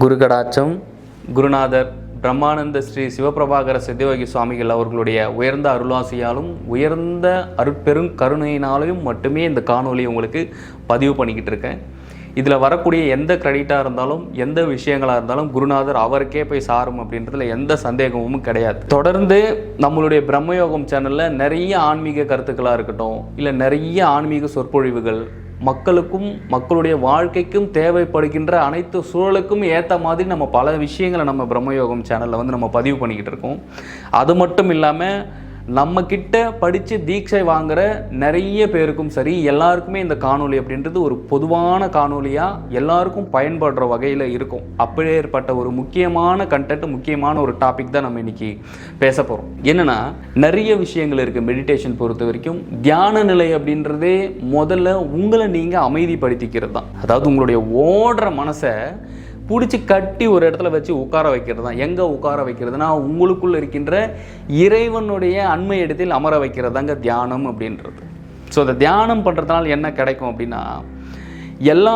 குருகடாச்சம் குருநாதர் பிரம்மானந்த ஸ்ரீ சிவபிரபாகர சித்தியோகி சுவாமிகள் அவர்களுடைய உயர்ந்த அருளாசியாலும் உயர்ந்த அருட்பெரும் கருணையினாலையும் மட்டுமே இந்த காணொலி உங்களுக்கு பதிவு பண்ணிக்கிட்டு இருக்கேன். இதில் வரக்கூடிய எந்த கிரெடிட்டாக இருந்தாலும் எந்த விஷயங்களாக இருந்தாலும் குருநாதர் அவருக்கே போய் சாரும் அப்படின்றதுல எந்த சந்தேகமும் கிடையாது. தொடர்ந்து நம்மளுடைய பிரம்மயோகம் சேனலில் நிறைய ஆன்மீக கருத்துக்களாக இருக்கட்டும் இல்லை நிறைய ஆன்மீக சொற்பொழிவுகள் மக்களுக்கும் மக்களுடைய வாழ்க்கைக்கும் தேவைப்படுகின்ற அனைத்து சூழலுக்கும் ஏற்ற மாதிரி நம்ம பல விஷயங்களை நம்ம பிரம்மயோகம் சேனலில் வந்து நம்ம பதிவு பண்ணிக்கிட்டு இருக்கோம். அது மட்டும் இல்லாமல் நம்ம கிட்ட படித்து தீட்சை வாங்குற நிறைய பேருக்கும் சரி எல்லாருக்குமே இந்த காணொளி அப்படின்றது ஒரு பொதுவான காணொலியாக எல்லாருக்கும் பயன்படுற வகையில் இருக்கும். அப்படியேற்பட்ட ஒரு முக்கியமான கண்டென்ட் முக்கியமான ஒரு டாபிக் தான் நம்ம இன்னைக்கு பேச போகிறோம் என்னென்னா நிறைய விஷயங்கள் இருக்குது மெடிடேஷன் பொறுத்த வரைக்கும். தியான நிலை அப்படின்றதே முதல்ல உங்களை நீங்கள் அமைதிப்படுத்திக்கிறது தான். அதாவது உங்களுடைய ஓடுற மனசை பிடிச்சி கட்டி ஒரு இடத்துல வச்சு உட்கார வைக்கிறது தான் எங்கே உட்கார வைக்கிறதுனா உங்களுக்குள்ள இருக்கின்ற இறைவனுடைய அண்மை இடத்தில் அமர வைக்கிறது தாங்க தியானம் அப்படின்றது. ஸோ அந்த தியானம் பண்ணுறதுனால என்ன கிடைக்கும் அப்படின்னா எல்லா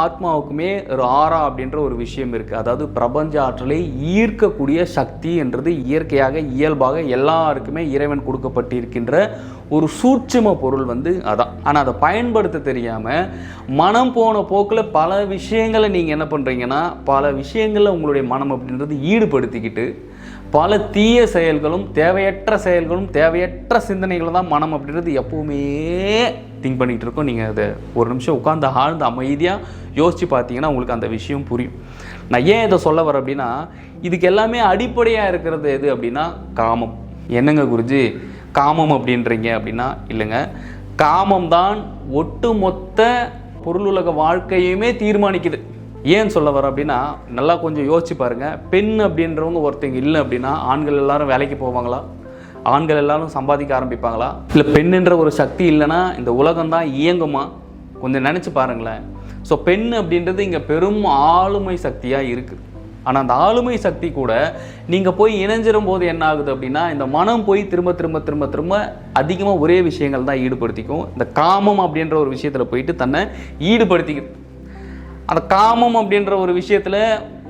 ஆத்மாவுக்குமே ஒரு ஆரா அப்படின்ற ஒரு விஷயம் இருக்குது அதாவது பிரபஞ்ச ஆற்றலை ஈர்க்கக்கூடிய சக்தி என்றது இயற்கையாக இயல்பாக எல்லாருக்குமே இறைவன் கொடுக்கப்பட்டிருக்கின்ற ஒரு சூட்சும பொருள் வந்து அதான். ஆனால் அதை பயன்படுத்த தெரியாமல் மனம் போன போக்கில் பல விஷயங்களை நீங்கள் என்ன பண்ணுறீங்கன்னா பல விஷயங்களில் உங்களுடைய மனம் அப்படின்றது ஈடுபடுத்திக்கிட்டு பல தீய செயல்களும் தேவையற்ற செயல்களும் தேவையற்ற சிந்தனைகளும் தான் மனம் அப்படின்றது எப்பவுமே திங்க் பண்ணிகிட்டு இருக்கோம் நீங்கள் அதை ஒரு நிமிஷம் உட்காந்து ஆழ்ந்து அமைதியாக யோசித்து பார்த்தீங்கன்னா உங்களுக்கு அந்த விஷயம் புரியும். நான் ஏன் இதை சொல்ல வரேன் அப்படின்னா இதுக்கு எல்லாமே அடிப்படையாக இருக்கிறது எது அப்படின்னா காமம். என்னங்க குருஜி? காமம் அப்படின்றீங்க அப்படின்னா இல்லைங்க. காமம் தான் ஒட்டுமொத்த பொருளுலக வாழ்க்கையுமே தீர்மானிக்குது. ஏன் சொல்ல வர அப்படின்னா நல்லா கொஞ்சம் யோசிச்சு பாருங்கள் பெண் அப்படின்றவங்க ஒருத்தங்க இல்லை அப்படின்னா ஆண்கள் எல்லாரும் வேலைக்கு போவாங்களா? ஆண்கள் எல்லாரும் சம்பாதிக்க ஆரம்பிப்பாங்களா? இல்லை பெண்ணுன்ற ஒரு சக்தி இல்லைன்னா இந்த உலகம் தான் இயங்குமா? கொஞ்சம் நினச்சி பாருங்களேன். ஸோ பெண் அப்படின்றது இங்கே பெரும் ஆளுமை சக்தியாக இருக்குது ஆனால் அந்த ஆளுமை சக்தி கூட நீங்கள் போய் இணைஞ்சிரும் போது என்ன ஆகுது அப்படின்னா இந்த மனம் போய் திரும்ப திரும்ப திரும்ப திரும்ப அதிகமாக ஒரே விஷயங்கள் தான் ஈடுபடுத்திக்கும். இந்த காமம் அப்படின்ற ஒரு விஷயத்தில் போயிட்டு தன்னை ஈடுபடுத்திக்குது அந்த காமம் அப்படின்ற ஒரு விஷயத்தில்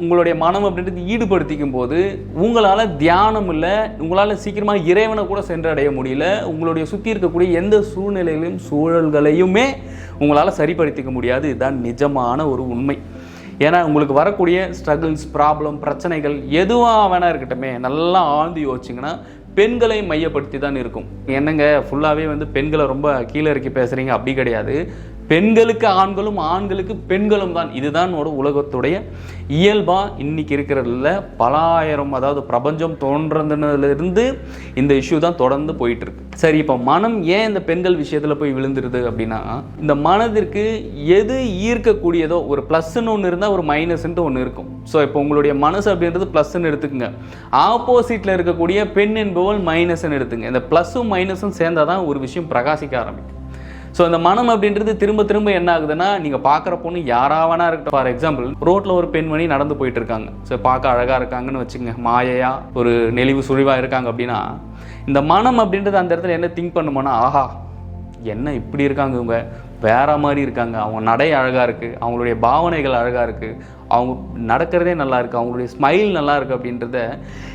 உங்களுடைய மனம் அப்படின்றது ஈடுபடுத்திக்கும் போது உங்களால் தியானம் இல்லை உங்களால் சீக்கிரமாக இறைவனை கூட சென்றடைய முடியல உங்களுடைய சுற்றி இருக்கக்கூடிய எந்த சூழ்நிலைகளையும் சூழல்களையுமே உங்களால் சரிப்படுத்திக்க முடியாது. இதுதான் நிஜமான ஒரு உண்மை. ஏன்னா உங்களுக்கு வரக்கூடிய ஸ்ட்ரகிள்ஸ் ப்ராப்ளம் பிரச்சனைகள் எதுவாக வேணா இருக்கட்டுமே நல்லா ஆழ்ந்து யோசிச்சிங்கன்னா பெண்களை மையப்படுத்தி தான் இருக்கும். என்னங்க ஃபுல்லாகவே வந்து பெண்களை ரொம்ப கீழே இறக்கி பேசுகிறீங்க அப்படி கிடையாது. பெண்களுக்கு ஆண்களும் ஆண்களுக்கு பெண்களும் தான். இதுதான் ஒரு உலகத்துடைய இயல்பாக இன்னைக்கு இருக்கிறதுல பல ஆயிரம் அதாவது பிரபஞ்சம் தோன்றதுலேருந்து இந்த இஷ்யூ தான் தொடர்ந்து போயிட்டு இருக்கு சரி இப்போ மனம் ஏன் இந்த பெண்கள் விஷயத்தில் போய் விழுந்துருது அப்படின்னா இந்த மனதிற்கு எது ஈர்க்கக்கூடியதோ ஒரு ப்ளஸ்ன்னு ஒன்று இருந்தால் ஒரு மைனஸ்ன்ட்டு ஒன்று இருக்கும். ஸோ இப்போ உங்களுடைய மனசு அப்படின்றது ப்ளஸ்ன்னு எடுத்துக்கோங்க. ஆப்போசிட்டில் இருக்கக்கூடிய பெண் என்பவள் மைனஸ்ன்னு எடுத்துங்க. இந்த ப்ளஸ்ஸும் மைனஸும் சேர்ந்தால் தான் ஒரு விஷயம் பிரகாசிக்க ஆரம்பிக்கும். ஸோ அந்த மனம் அப்படின்றது திரும்ப திரும்ப என்ன ஆகுதுன்னா நீங்கள் பார்க்குற பொண்ணு யாராவனா இருக்கட்டும். ஃபார் எக்ஸாம்பிள் ரோட்டில் ஒரு பெண்மணி நடந்து போயிட்டு இருக்காங்க. ஸோ பார்க்க அழகாக இருக்காங்கன்னு வச்சுங்க மாயையா ஒரு நெளிவு சுழிவாக இருக்காங்க அப்படின்னா இந்த மனம் அப்படின்றது அந்த இடத்துல என்ன திங்க் பண்ணுமோன்னா ஆஹா என்ன இப்படி இருக்காங்க இவங்க? வேற மாதிரி இருக்காங்க. அவங்க நடை அழகாக இருக்குது அவங்களுடைய பாவனைகள் அழகாக இருக்குது அவங்க நடக்கிறதே நல்லா இருக்குது அவங்களுடைய ஸ்மைல் நல்லா இருக்குது அப்படின்றத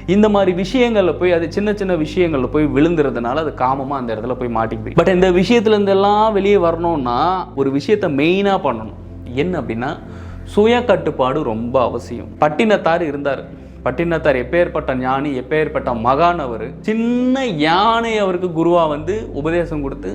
இந்த மாதிரி விஷயங்களில் போய் அது சின்ன சின்ன விஷயங்களில் போய் விழுந்துறதுனால அது காமமாக அந்த இடத்துல போய் மாட்டிக்குது. பட் இந்த விஷயத்துலேருந்தெல்லாம் வெளியே வரணும்னா ஒரு விஷயத்த மெயினாக பண்ணணும். என்ன அப்படின்னா சுய கட்டுப்பாடு ரொம்ப அவசியம். பட்டினத்தார் இருந்தார். பட்டினத்தார் எப்பேற்பட்ட ஞானி எப்பேற்பட்ட மகான் அவர். சின்ன யானை அவருக்கு குருவாக வந்து உபதேசம் கொடுத்து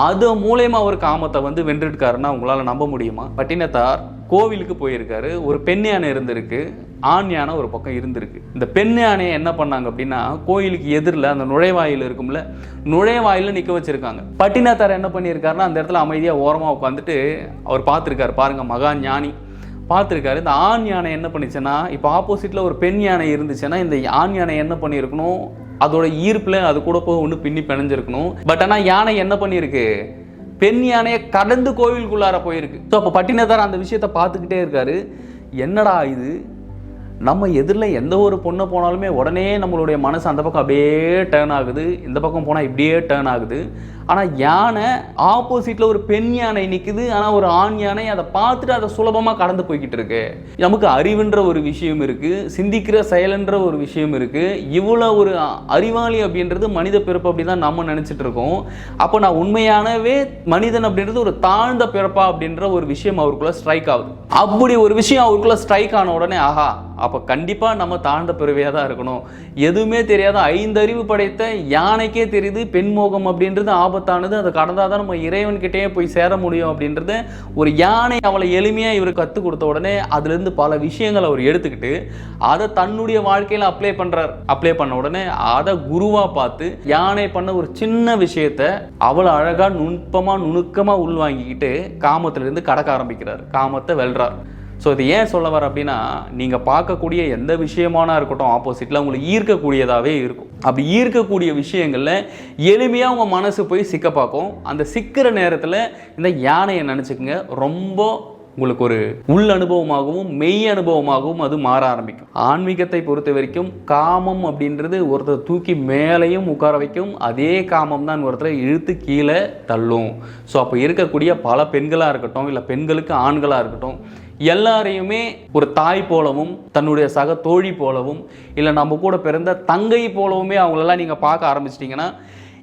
அது மூலயமா அவர் காமத்தை வந்து வென்றிருக்காருன்னா உங்களால் நம்ப முடியுமா? பட்டினத்தார் கோவிலுக்கு போயிருக்காரு ஒரு பெண் யானை இருந்திருக்கு ஆண் யானை ஒரு பக்கம் இருந்திருக்கு. இந்த பெண் யானையை என்ன பண்ணாங்க அப்படின்னா கோயிலுக்கு எதிரில் அந்த நுழைவாயில் இருக்கும்ல நுழைவாயில் நிற்க வச்சிருக்காங்க. பட்டினத்தார் என்ன பண்ணியிருக்காருன்னா அந்த இடத்துல அமைதியாக ஓரமாக உட்காந்துட்டு அவர் பார்த்துருக்காரு. பாருங்கள் மகா ஞானி பார்த்துருக்காரு. இந்த ஆண் யானை என்ன பண்ணுச்சுன்னா இப்போ ஆப்போசிட்டில் ஒரு பெண் யானை இருந்துச்சுன்னா இந்த ஆண் யானை என்ன பண்ணியிருக்கணும்? அதோட ஈர்ப்பில் அது கூட போக ஒன்று பின்னி பிணைஞ்சிருக்கணும். பட் ஆனால் யானை என்ன பண்ணியிருக்கு? பெண் யானையை கடந்து கோவிலுக்குள்ளார போயிருக்கு. ஸோ அப்போ பட்டினத்தார் அந்த விஷயத்தை பார்த்துக்கிட்டே இருக்காரு. என்னடா இது? நம்ம எதிரில் எந்த ஒரு பொண்ணு போனாலுமே உடனே நம்மளுடைய மனசு அந்த பக்கம் அப்படியே டேர்ன் ஆகுது. இந்த பக்கம் போனால் இப்படியே டேர்ன் ஆகுது. ஆனால் யானை ஆப்போசிட்டில் ஒரு பெண் யானை நிற்குது ஆனால் ஒரு ஆண் யானை அதை பார்த்துட்டு அதை சுலபமாக கடந்து போய்கிட்டு இருக்கு. நமக்கு அறிவுன்ற ஒரு விஷயம் இருக்குது சிந்திக்கிற செயலன்ற ஒரு விஷயம் இருக்குது இவ்வளோ ஒரு அறிவாளி அப்படின்றது மனித பிறப்பு அப்படி தான் நம்ம நினச்சிட்டு இருக்கோம். அப்போ நான் உண்மையானவே மனிதன் அப்படின்றது ஒரு தாழ்ந்த பிறப்பா அப்படின்ற ஒரு விஷயம் அவருக்குள்ளே ஸ்ட்ரைக் ஆகுது. அப்படி ஒரு விஷயம் அவருக்குள்ளே ஸ்ட்ரைக் ஆன உடனே ஆஹா அப்போ கண்டிப்பாக நம்ம தாழ்ந்த பிறவியாக தான் இருக்கணும். எதுவுமே தெரியாத ஐந்தறிவு படைத்த யானைக்கே தெரியுது பெண்மோகம் அப்படின்றது ஆபத்தானது. அதை கடந்தால் தான் நம்ம இறைவன்கிட்டயே போய் சேர முடியும் அப்படின்றத ஒரு யானை அவளை எளிமையாக இவர் கற்றுக் கொடுத்த உடனே அதுலேருந்து பல விஷயங்களை அவர் எடுத்துக்கிட்டு அதை தன்னுடைய வாழ்க்கையில் அப்ளை பண்ணுறார் அப்ளை பண்ண உடனே அதை குருவாக பார்த்து யானை பண்ண ஒரு சின்ன விஷயத்த அவ்வளோ அழகாக நுட்பமாக நுணுக்கமாக உள்வாங்கிக்கிட்டு காமத்திலிருந்து கடக்க ஆரம்பிக்கிறார். காமத்தை சொல்கிறார் ஸோ இது ஏன் சொல்ல வர அப்படின்னா நீங்கள் பார்க்கக்கூடிய எந்த விஷயமான இருக்கட்டும் ஆப்போசிட்டில் உங்களுக்கு ஈர்க்கக்கூடியதாகவே இருக்கும். அப்படி ஈர்க்கக்கூடிய விஷயங்களில் எளிமையாக உங்கள் மனசு போய் சிக்க பார்க்கும். அந்த சிக்கிற நேரத்தில் இந்த யானையை நினச்சிக்கங்க. ரொம்ப உங்களுக்கு ஒரு உள் அனுபவமாகவும் மெய் அனுபவமாகவும் அது மாற ஆரம்பிக்கும். ஆன்மீகத்தை பொறுத்த வரைக்கும் காமம் அப்படின்றது ஒருத்தர் தூக்கி மேலேயும் உட்கார வைக்கும். அதே காமம் தான் ஒருத்தரை இழுத்து கீழே தள்ளும். ஸோ அப்போ இருக்கக்கூடிய பல பெண்களாக இருக்கட்டும் இல்லை பெண்களுக்கு ஆண்களாக இருக்கட்டும் எல்லாரையுமே ஒரு தாய் போலவும் தன்னுடைய சக தோழி போலவும் இல்லை நம்ம கூட பிறந்த தங்கை போலவுமே அவங்களெல்லாம் நீங்கள் பார்க்க ஆரம்பிச்சிட்டிங்கன்னா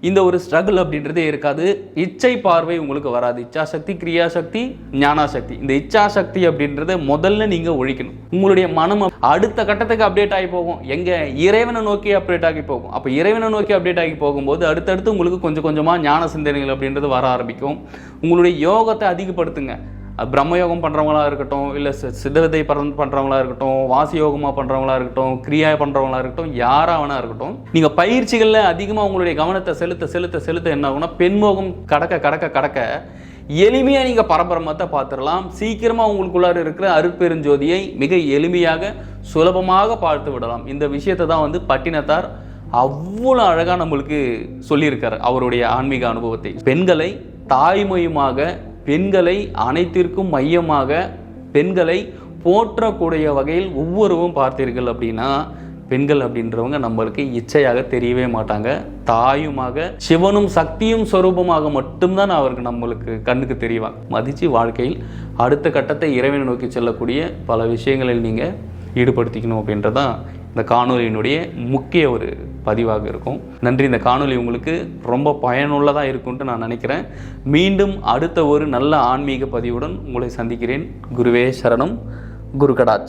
இந்த ஒரு ஸ்ட்ரகிள் அப்படின்றதே இருக்காது. இச்சை பார்வை உங்களுக்கு வராது. இச்சாசக்தி கிரியாசக்தி ஞானாசக்தி. இந்த இச்சாசக்தி அப்படின்றத முதல்ல நீங்கள் ஒழிக்கணும். உங்களுடைய மனம் அடுத்த கட்டத்துக்கு அப்டேட் ஆகி போகும். எங்கே? இறைவனை நோக்கி அப்டேட் ஆகி போகும். அப்போ இறைவனை நோக்கி அப்டேட் ஆகி போகும்போது அடுத்தடுத்து உங்களுக்கு கொஞ்சம் கொஞ்சமாக ஞான சிந்தனைகள் அப்படின்றது வர ஆரம்பிக்கும். உங்களுடைய யோகத்தை அதிகப்படுத்துங்க. பிரம்மயோகம் பண்ணுறவங்களா இருக்கட்டும் இல்லை சிதவிதை பரன் பண்ணுறவங்களா இருக்கட்டும் வாசி யோகமாக பண்ணுறவங்களா இருக்கட்டும் கிரியா பண்ணுறவங்களா இருக்கட்டும் யாராவனா இருக்கட்டும் நீங்கள் பயிற்சிகளில் அதிகமாக உங்களுடைய கவனத்தை செலுத்த செலுத்த செலுத்த என்ன ஆகும்னா பெண்மோகம் கடக்க கடக்க கடக்க எளிமையாக நீங்கள் பரபரமத்தை பார்த்துடலாம். சீக்கிரமாக உங்களுக்குள்ளார இருக்கிற அருட்பெருஞ்சோதியை மிக எளிமையாக சுலபமாக பார்த்து விடலாம். இந்த விஷயத்தை தான் வந்து பட்டினத்தார் அவ்வளோ அழகாக நம்மளுக்கு சொல்லியிருக்காரு அவருடைய ஆன்மீக அனுபவத்தை. பெண்களை தாய்மொழியுமாக பெண்களை அனைத்திற்கும் மையமாக பெண்களை போற்றக்கூடிய வகையில் ஒவ்வொருவரும் பார்த்தீர்கள் அப்படின்னா பெண்கள் அப்படின்றவங்க நம்மளுக்கு இச்சையாக தெரியவே மாட்டாங்க. தாயுமாக சிவனும் சக்தியும் சொரூபமாக மட்டும்தான் அவருக்கு நம்மளுக்கு கண்ணுக்கு தெரிவாங்க. மதித்து வாழ்க்கையில் அடுத்த கட்டத்தை இறைவனை நோக்கி செல்லக்கூடிய பல விஷயங்களில் நீங்கள் ஈடுபடுத்திக்கணும் அப்படின்றதான் இந்த காணொலியினுடைய முக்கிய ஒரு பதிவாக இருக்கும். நன்றி இந்த காணொலி உங்களுக்கு ரொம்ப பயனுள்ளதாக இருக்கும்ட்டு நான் நினைக்கிறேன். மீண்டும் அடுத்த ஒரு நல்ல ஆன்மீக பதிவுடன் உங்களை சந்திக்கிறேன். குருவே சரணம். குரு கடாச்சம்